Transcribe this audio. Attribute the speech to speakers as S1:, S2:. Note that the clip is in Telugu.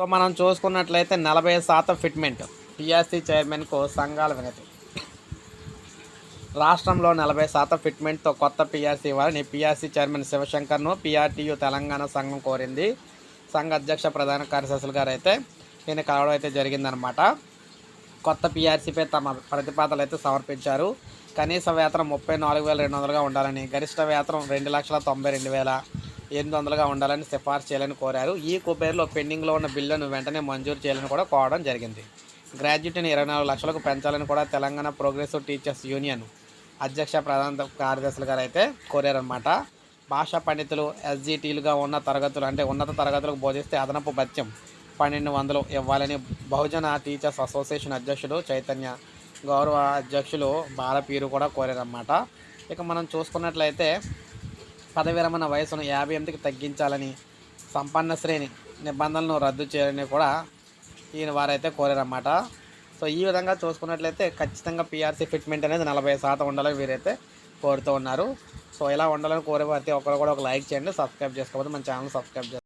S1: సో మనం చూసుకున్నట్లయితే నలభై శాతం ఫిట్మెంట్ టీఆర్సీ చైర్మన్కు సంఘాల వినతి. రాష్ట్రంలో నలభై శాతం ఫిట్మెంట్తో కొత్త పీఆర్సీ ఇవ్వాలని పీఆర్సీ చైర్మన్ శివశంకర్ను పీఆర్టీయూ తెలంగాణ సంఘం కోరింది. సంఘ అధ్యక్ష ప్రధాన కార్యదర్శులు గారు అయితే ఈయన కలవడం అయితే జరిగిందనమాట కొత్త పీఆర్సీపై తమ ప్రతిపాదనలు అయితే సమర్పించారు. కనీస వేతనం ముప్పై నాలుగు వేల రెండు వందలుగా ఉండాలని గరిష్ట వేతనం రెండు లక్షల తొంభై రెండు వేల ఎనిమిది వందలుగా ఉండాలని సిఫార్సు చేయాలని కోరారు. ఈ కుబేర్లో పెండింగ్లో ఉన్న బిల్లును వెంటనే మంజూరు చేయాలని కూడా కోరడం జరిగింది. గ్రాడ్యుయేట్ని ఇరవై నాలుగు లక్షలకు పెంచాలని కూడా తెలంగాణ ప్రోగ్రెసివ్ టీచర్స్ యూనియన్ అధ్యక్ష ప్రధాన కార్యదర్శులు గారు అయితే కోరారనమాట భాషా పండితులు ఎస్జిటీలుగా ఉన్న తరగతులు అంటే ఉన్నత తరగతులకు బోధిస్తే అదనపు భత్యం పన్నెండు వందలు ఇవ్వాలని బహుజన టీచర్స్ అసోసియేషన్ అధ్యక్షుడు చైతన్య గౌరవ అధ్యక్షులు బాలపీరు కూడా కోరారన్నమాట. ఇక మనం చూసుకున్నట్లయితే పదవిరమణ వయసును యాభై ఎనిమిదికి తగ్గించాలని సంపన్న శ్రేణి నిబంధనలను రద్దు చేయాలని కూడా ఈయన వారైతే కోరారన్నమాట. సో ఈ విధంగా చూసుకున్నట్లయితే ఖచ్చితంగా పిఆర్సీ ఫిట్మెంట్ అనేది నలభై శాతం ఉండాలని వీరైతే కోరుతూ ఉన్నారు. సో ఇలా ఉండాలని కోరే ప్రతి ఒక్కరు కూడా ఒక లైక్ చేయండి సబ్స్క్రైబ్ చేసుకోకపోతే మన ఛానల్ సబ్స్క్రైబ్ చేసుకోండి